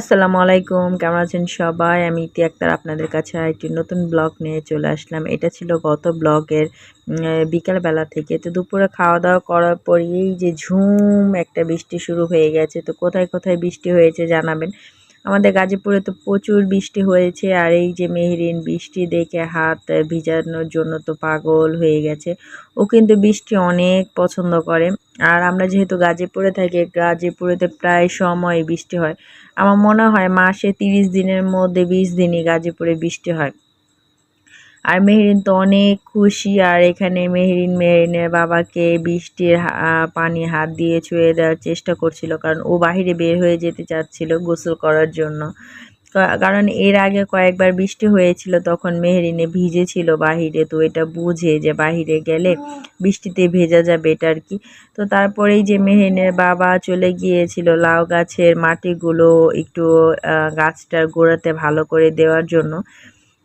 আসসালামু আলাইকুম, কেমন আছেন সবাই? আমি ইতি আক্তার আপনাদের কাছে একটি নতুন ব্লগ নিয়ে চলে আসলাম। এটা ছিল গত ব্লগের বিকালবেলা থেকে। তো দুপুরে খাওয়া দাওয়া করার পরেই যে ঝুম, একটা বৃষ্টি শুরু হয়ে গেছে। তো কোথায় কোথায় বৃষ্টি হয়েছে জানাবেন? আমাদের গাজীপুরে তো প্রচুর বৃষ্টি হয়েছে আর এই যে মেহরিন বৃষ্টি দেখে হাত ভিজানোর জন্য তো পাগল হয়ে গেছে। ও কিন্তু বৃষ্টি অনেক পছন্দ করে। আর আমরা যেহেতু গাজীপুরে থাকি, গাজীপুরেতে প্রায় সময় বৃষ্টি হয়। আমার মনে হয় মাসে তিরিশ দিনের মধ্যে বিশ দিনই গাজীপুরে বৃষ্টি হয়। আর মেহরিন তো অনেক খুশি, আর এখানে মেহরিন মেহরিনের বাবাকে বৃষ্টির পানি হাত দিয়ে ছুঁয়ে দেওয়ার চেষ্টা করছিল, কারণ ও বাহিরে বের হয়ে যেতে চাচ্ছিল গোসল করার জন্য। কারণ এর আগে কয়েকবার বৃষ্টি হয়েছিল, তখন মেহরিনে ভিজেছিল বাহিরে, তো এটা বুঝে যে বাহিরে গেলে বৃষ্টিতে ভেজা যাবে এটা আর কি। তো তারপরেই যে মেহরিনের বাবা চলে গিয়েছিল লাউ গাছের মাটিগুলো একটু গাছটার গোড়াতে ভালো করে দেওয়ার জন্য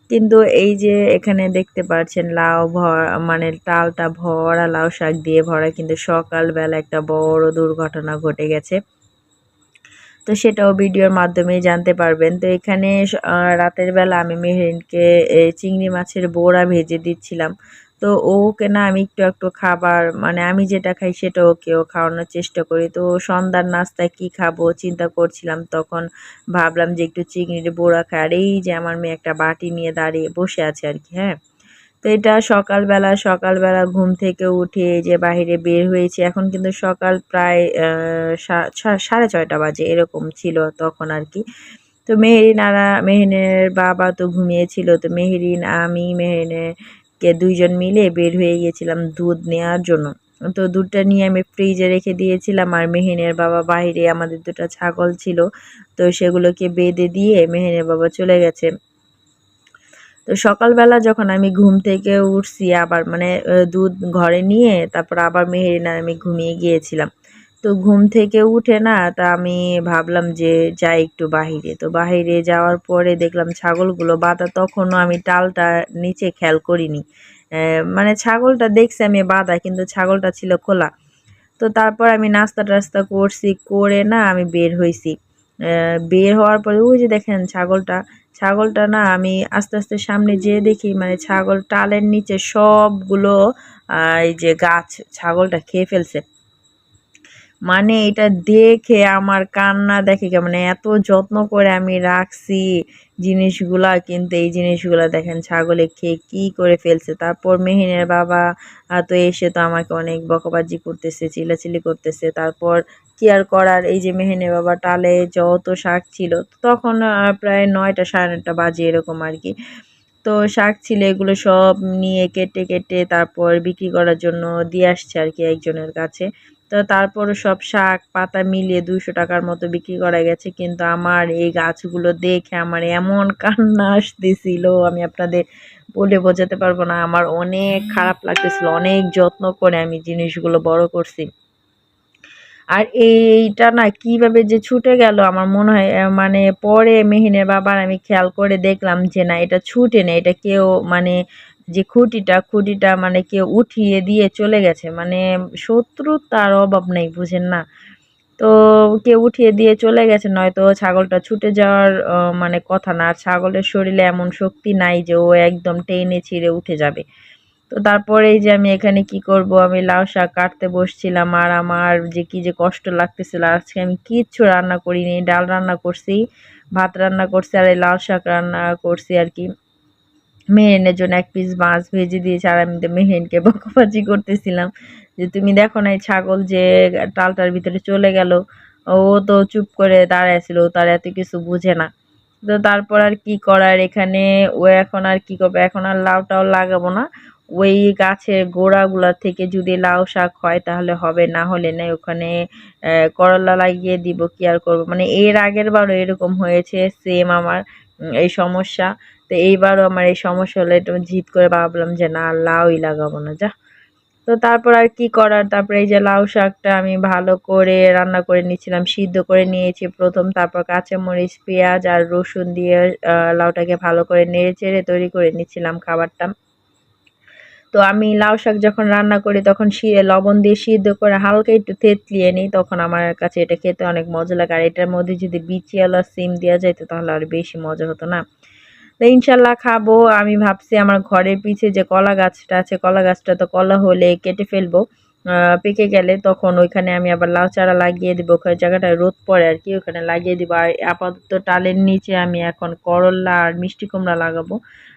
কিন্তু এই যে এখানে দেখতে পারছেন লাউ ভর মানে তালটা ভরা লাউ শাক দিয়ে ভরা, কিন্তু সকালবেলা একটা বড় দুর্ঘটনা ঘটে গেছে। তো সেটাও ভিডিওর মাধ্যমেই জানতে পারবেন। তো এখানে রাতের বেলা আমি মেহরিনকে চিংড়ি মাছের বোড়া ভেজে দিচ্ছিলাম। তো ও ওকে না আমি একটু একটু খাবার মানে আমি যেটা খাই সেটা ওকেও খাওয়ানোর চেষ্টা করি। তো সন্ধ্যার নাস্তায় কি খাব চিন্তা করছিলাম, তখন ভাবলাম যে একটু চিংড়ির বোড়া খাই। আর এই যে আমার মেয়ে একটা বাটি নিয়ে দাঁড়িয়ে বসে আছে আর কি হ্যাঁ? তো এটা সকালবেলা সকালবেলা ঘুম থেকে উঠে যে বাহিরে বের হয়েছে। এখন কিন্তু সকাল প্রায় সাড়ে ছয়টা বাজে এরকম ছিল তখন আর কি। তো মেহেরিন আর মেহেরিনের বাবা তো ঘুমিয়েছিল তো মেহেরিন, আমি মেহেরিনের কে দুইজন মিলে বের হয়ে গিয়েছিলাম দুধ নেওয়ার জন্য। তো দুধটা নিয়ে আমি ফ্রিজে রেখে দিয়েছিলাম আর মেহেনের বাবা বাইরে আমাদের দুটা ছাগল ছিল, তো সেগুলোকে বেঁধে দিয়ে মেহেনের বাবা চলে গেছে। তো সকালবেলা যখন আমি ঘুম থেকে উঠছি আবার মানে দুধ ঘরে নিয়ে তারপর আবার মেহেরিনা আমি ঘুমিয়ে গিয়েছিলাম। তো ঘুম থেকে উঠে না, তা আমি ভাবলাম যে যাই একটু বাহিরে। তো বাহিরে যাওয়ার পরে দেখলাম ছাগলগুলো বাঁধা, তখনও আমি টালটা নিচে খেয়াল করিনি। মানে ছাগলটা দেখছি আমি বাঁধা, কিন্তু ছাগলটা ছিল খোলা। তো তারপর আমি নাস্তা টাস্তা করছি, করে না আমি বের হয়েছি বের হওয়ার পরে ওই যে দেখেন ছাগলটা ছাগলটা না আমি আস্তে আস্তে সামনে যেয়ে দেখি মানে ছাগল টালের নিচে সবগুলো এই যে গাছ ছাগলটা খেয়ে ফেলছে। মানে এটা দেখে আমার কান্না দেখে মানে এত যত্ন করে আমি রাখছি জিনিসগুলা, কিন্তু এই জিনিসগুলা দেখেন ছাগলে খেয়ে কি করে ফেলছে। তারপর মেহিনের বাবা তো এসে তো আমাকে অনেক বকবাজি করতেছে চিলাচিলি করতেছে। তারপর কি আর করার? এই যে মেহেনের বাবা টালে যত শাক ছিল, তখন প্রায় নয়টা সাড়ে নয়টা বাজে এরকম আর কি। তো শাক ছিল এগুলো সব নিয়ে কেটে কেটে তারপর বিক্রি করার জন্য দিয়ে আসছে আর কি একজনের কাছে। তো তারপর সব শাক পাতা মিলিয়ে দুশো টাকার মতো বিক্রি করা গেছে, কিন্তু আমার এই গাছগুলো দেখে আমার এমন কান্না আসতেছিল, আমি আপনাদের বলে বোঝাতে পারব না, আমার অনেক খারাপ লাগতেছিল, অনেক যত্ন করে আমি জিনিসগুলো বড় করছি। আর এইটা না কীভাবে যে ছুটে গেল, আমার মনে হয় মানে পরে মেহিনের বাবার আমি খেয়াল করে দেখলাম যে না, এটা ছুটে না, এটা কেউ মানে যে খুঁটিটা খুঁটিটা মানে কেউ উঠিয়ে দিয়ে চলে গেছে। মানে শত্রু তার অভাব নেই, বুঝেন না? তো কেউ উঠিয়ে দিয়ে চলে গেছে, নয়তো ছাগলটা ছুটে যাওয়ার মানে কথা না। আর ছাগলের শরীরে এমন শক্তি নাই যে ও একদম টেনে ছিঁড়ে উঠে যাবে। তো তারপরে যে আমি এখানে কি করব? আমি লাউ শাক কাটতে বসছিলাম আর আমার যে কি যে কষ্ট লাগতেছিল, আজকে আমি কিচ্ছু রান্না করিনি। ডাল রান্না করছি, ভাত রান্না করছি আর এই লাউ শাক রান্না করছি আর কি। মেহেনের জন্য এক পিস মাছ ভেজে দিয়েছে আর আমি তো মেহেনকে বকাবাজি করতেছিলাম। যে তুমি দেখো না এই ছাগল যে টালটার ভিতরে চলে গেল, ও তো চুপ করে দাঁড়াইছিল তার এত কিছু বুঝে না। তো তারপর আর কি করার? এখানে ও এখন আর কি করবে? এখন আর লাউ টাও লাগাবো না। ওই গাছের গোড়াগুলা থেকে যদি লাউ শাক হয় তাহলে হবে, না হলে নাই ওখানে করলা লাগিয়ে দিব, কি আর করব? মানে এর আগের বারও এরকম হয়েছে সেম আমার এই সমস্যা। তো এইবারও আমার এই সমস্যা হলে একটু জিদ করে ভাবলাম যে, না লাউই লাগাবো না, যা। তো তারপর আর কি করার? তারপরে এই যে লাউ শাকটা আমি ভালো করে রান্না করে নিচ্ছিলাম, সিদ্ধ করে নিয়েছি প্রথম। তারপর কাঁচামরিচ, পেঁয়াজ আর রসুন দিয়ে লাউটাকে ভালো করে নেড়ে চেড়ে তৈরি করে নিচ্ছিলাম খাবারটা। তো আমি লাউ শাক যখন রান্না করি, তখন লবণ দিয়ে সিদ্ধ করে হালকা একটু থেতলিয়ে নিই, তখন আমার কাছে এটা খেতে অনেক মজা লাগে। আর এটার মধ্যে যদি বিচিওয়ালা সিম দেওয়া যেত তাহলে আর বেশি মজা হতো না। তো ইনশাল্লাহ খাব। আমি ভাবছি আমার ঘরের পিছে যে কলা গাছটা আছে, কলা গাছটা তো কলা হলে কেটে ফেলব। পেকে গেলে তখন ওইখানে আমি আবার লাউ চারা লাগিয়ে দিব। ওখানে জায়গাটায় রোদ পড়ে আর কি, ওখানে লাগিয়ে দিব। আর আপাতত টালের নিচে আমি এখন করল্লা আর মিষ্টি কুমড়া লাগাবো।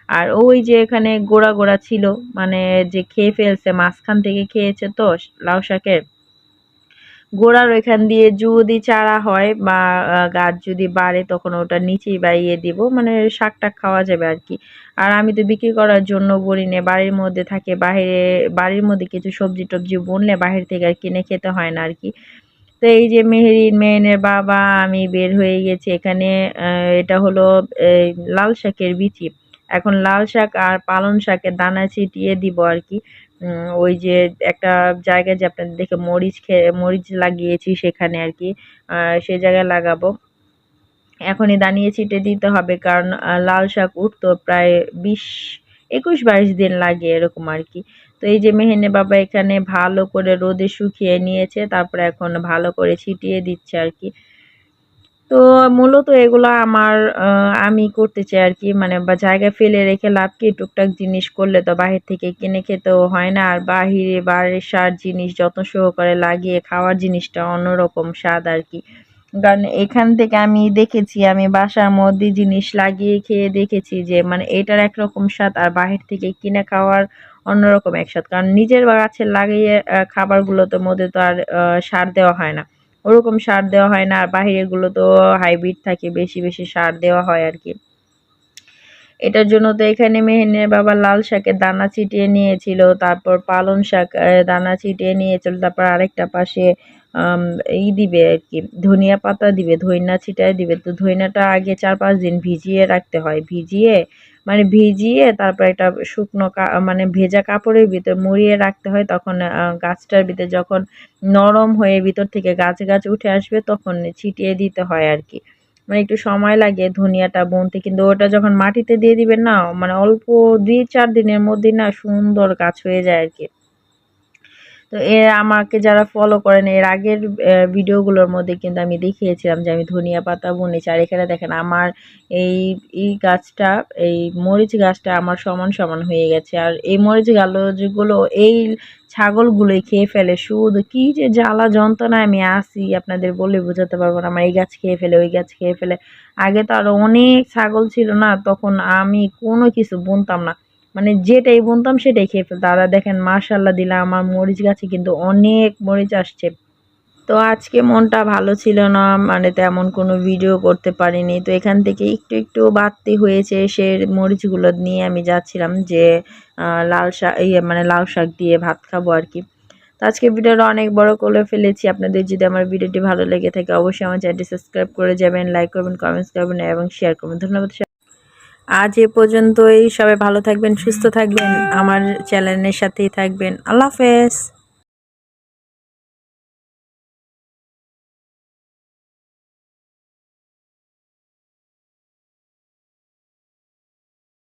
আর ওই যে এখানে গোড়া গোড়া ছিল মানে যে খেয়ে ফেলছে, মাঝখান থেকে খেয়েছে তো লাউ শাকের। গোড়ার ওইখান দিয়ে যদি চারা হয় বা গাছ যদি বাড়ে, তখন ওটা নিচেই বাইয়ে দিব। মানে শাক টাক খাওয়া যাবে আর কি। আর আমি তো বিক্রি করার জন্য বলি না, বাড়ির মধ্যে থাকে বাইরে বাড়ির মধ্যে কিছু সবজি টবজি বুনলে বাহির থেকে আর কিনে খেতে হয় না আর কি। তো এই যে মেহেরিন মেহেনের বাবা, আমি বের হয়ে গেছি এখানে এটা হলো লাল শাকের বিচি। এখন লাল শাক আর পালং শাকের দানা ছিটিয়ে দিব আর কি। ওই যে একটা জায়গায় যে আপনাদের দেখে মরিচ খেয়ে মরিচ লাগিয়েছি সেখানে আর কি। সে জায়গায় লাগাবো। এখনই দানিয়ে ছিটে দিতে হবে কারণ লাল শাক উঠতো প্রায় বিশ, একুশ, বাইশ দিন লাগে এরকম আর কি। তো এই যে মেহেনে বাবা এখানে ভালো করে রোদে শুকিয়ে নিয়েছে, তারপরে এখন ভালো করে ছিটিয়ে দিচ্ছে আর কি। তো মূলত এগুলো আমার আমি করতে চাই আর কি মানে বা জায়গা ফেলে রেখে লাভ কি? টুকটাক জিনিস করলে তো বাহির থেকে কিনে খেতেও হয় না, আর বাহিরে বাড়ির সার জিনিস যত্ন সহকারে লাগিয়ে খাওয়ার জিনিসটা অন্যরকম স্বাদ আর কি। কারণ এখান থেকে আমি দেখেছি, আমি বাসার মধ্যে জিনিস লাগিয়ে খেয়ে দেখেছি যে মানে এটার একরকম স্বাদ আর বাহির থেকে কিনে খাওয়ার অন্যরকম এক স্বাদ। কারণ নিজের গাছে লাগিয়ে খাবারগুলোতে মধ্যে তো আর সার দেওয়া হয় না। ওরকম সার দেওয়া হয় না, আর বাহিরেগুলো তো হাইব্রিড থাকে, বেশি বেশি সার দেওয়া হয় আর কি। এটার জন্য তো এখানে মেহেনের বাবা লাল শাকের দানা ছিটিয়ে নিয়েছিল, তারপর পালং শাক দানা ছিটিয়ে নিয়েছিল, তারপর আরেকটা পাশে ই দিবে আর কি, ধনিয়া পাতা দিবে ধইনা ছিটায় দিবে। তো ধইনাটা আগে চার পাঁচ দিন ভিজিয়ে রাখতে হয়। ভিজিয়ে মানে ভিজিয়ে তারপর একটা শুকনো মানে ভেজা কাপড়ের ভিতর মুড়িয়ে রাখতে হয়, তখন গাছটার ভিতরে যখন নরম হয়ে ভিতর থেকে গাছ গাছ উঠে আসবে, তখন ছিটিয়ে দিতে হয় আর কি মানে একটু সময় লাগে ধনিয়াটা, বুনতে, কিন্তু ওটা যখন মাটিতে দিয়ে দিবেন না মানে অল্প দুই চার দিনের মধ্যে না সুন্দর গাছ হয়ে যায় আর কি তো এ আমাকে যারা ফলো করেন, এর আগের ভিডিওগুলোর মধ্যে কিন্তু আমি দেখিয়েছিলাম যে আমি ধনিয়া পাতা বুনেছি। আর এখানে দেখেন আমার এই এই গাছটা, এই মরিচ গাছটা আমার সমান সমান হয়ে গেছে। আর এই মরিচ গাছগুলো, এই ছাগলগুলোই খেয়ে ফেলে। শুধু কি যে জ্বালা যন্ত্রণায় আমি আসি আপনাদের বলে বোঝাতে পারব না। আমার এই গাছ খেয়ে ফেলে, ওই গাছ খেয়ে ফেলে। আগে তো আরও অনেক ছাগল ছিল না, তখন আমি কোনো কিছু বুনতাম না। মানে যেটাই বুনতাম সেটাই খেয়ে ফেলতো দাদা দেখেন মাশাল্লাহ দিলা আমার মরিচ গাছে কিন্তু অনেক মরিচ আসছে। তো আজকে মনটা ভালো ছিল না মানে তেমন কোনো ভিডিও করতে পারিনি। তো এখান থেকে একটু একটু বাড়তি হয়েছে সে মরিচগুলো নিয়ে আমি যাচ্ছিলাম যে লাল শাক ইয়ে মানে লাউ শাক দিয়ে ভাত খাব আর কি। তো আজকে ভিডিওটা অনেক বড় করে ফেলেছি। আপনাদের যদি আমার ভিডিওটি ভালো লেগে থাকে, অবশ্যই আমার চ্যানেলটি সাবস্ক্রাইব করে যাবেন লাইক করবেন কমেন্টস করবেন এবং শেয়ার করবেন। ধন্যবাদ আজ এ পর্যন্তই। সবাই ভালো থাকবেন সুস্থ থাকবেন। আমার চ্যানেলের সাথেই থাকবেন। আল্লাহ হাফেজ।